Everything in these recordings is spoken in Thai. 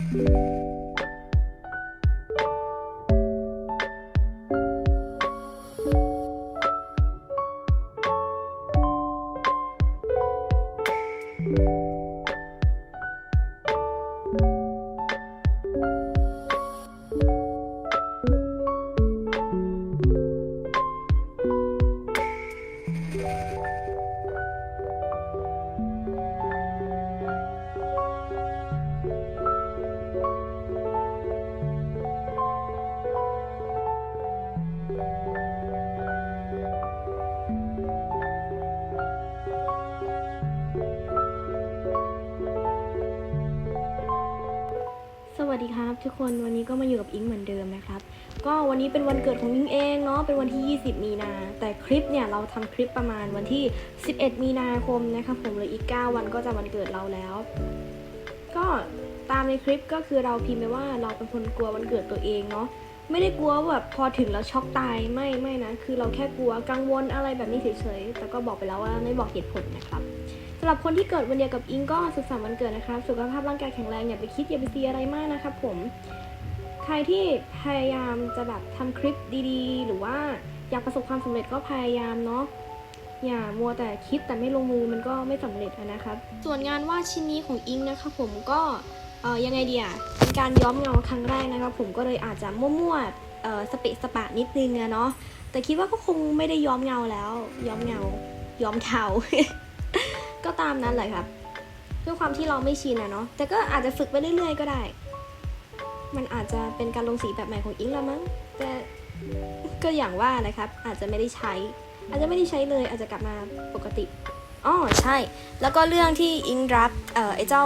ส สดีครับทุกคนวันนี้ก็มาอยู่กับอิงเหมือนเดิมนะครับ ก็วันนี้เป็นวันเกิดของอิงเองเนาะเป็นวันที่ 20 มีนา แต่คลิปเนี่ยเราทำคลิปประมาณวันที่ 11 มีนาคมนะครับผมเลยอีก 9 วันก็จะวันเกิดเราแล้ว ก็ตามในคลิปก็คือเราพิมพ์ไปว่าเราเป็นคนกลัววันเกิดตัวเองเนาะไม่ได้กลัวว่าแบบพอถึงแล้วช็อกตายไม่ไม่นะคือเราแค่กลัวกังวลอะไรแบบนี้เฉยๆแต่ก็บอกไปแล้วว่าไม่บอกเหตุผลนะครับ สำหรับคนที่เกิดวันเดียวกับอิงก็สุขสันต์วันเกิดนะครับ สุขภาพร่างกายแข็งแรงอย่าไปคิดอย่าไปซีอะไรมากนะครับผม ใครที่พยายามจะแบบทำคลิปดีๆ หรือว่าอยากประสบความสำเร็จก็พยายามเนาะอย่ามัวแต่คิดแต่ไม่ลงมือมันก็ไม่สำเร็จนะครับ ส่วนงานวาดชิ้นนี้ของอิงนะครับผมก็เออยังไงเดีอะเป็นการย้อมเงาครั้งแรกนะครับผมก็เลยอาจจะมั่วๆเออสเปะสปะนิดนึงอะเนาะแต่คิดว่าก็คงไม่ได้ย้อมเงาแล้ว ย้อมเงา ย้อมเทา ตามนั้นแหละครับด้วยความที่เราไม่ชินอะเนาะแต่ก็อาจจะฝึกไปเรื่อยๆก็ได้ มันอาจจะเป็นการลงสีแบบใหม่ของอิงละมั้งแต่ก็อย่างว่านะครับ อาจจะไม่ได้ใช้ อาจจะไม่ได้ใช้เลยอาจจะกลับมาปกติอ๋อใช่ แล้วก็เรื่องที่อิงรับเอ่อไอ้เจ้า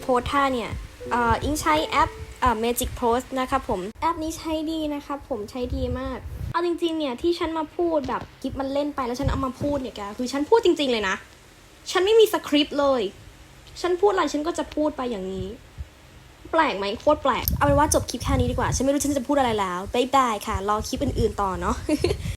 โพสท่าเนี่ยเอ่ออิงใช้แอปเอ่อ Magic Post นะครับผมแอปนี้ใช้ดีนะครับผมใช้ดีมาก เอาจริงๆเนี่ยที่ฉันมาพูดแบบกิฟมันเล่นไปแล้วฉันเอามาพูดเนี่ยแกคือฉันพูดจริง ๆเลยนะ ฉันไม่มีสคริปต์เลย ฉันพูดอะไรฉันก็จะพูดไปอย่างนี้ แปลกไหมโคตรแปลก เอาเป็นว่าจบคลิปแค่นี้ดีกว่า ฉันไม่รู้ฉันจะพูดอะไรแล้วบายบายค่ะ รอคลิปอื่นๆต่อเนาะ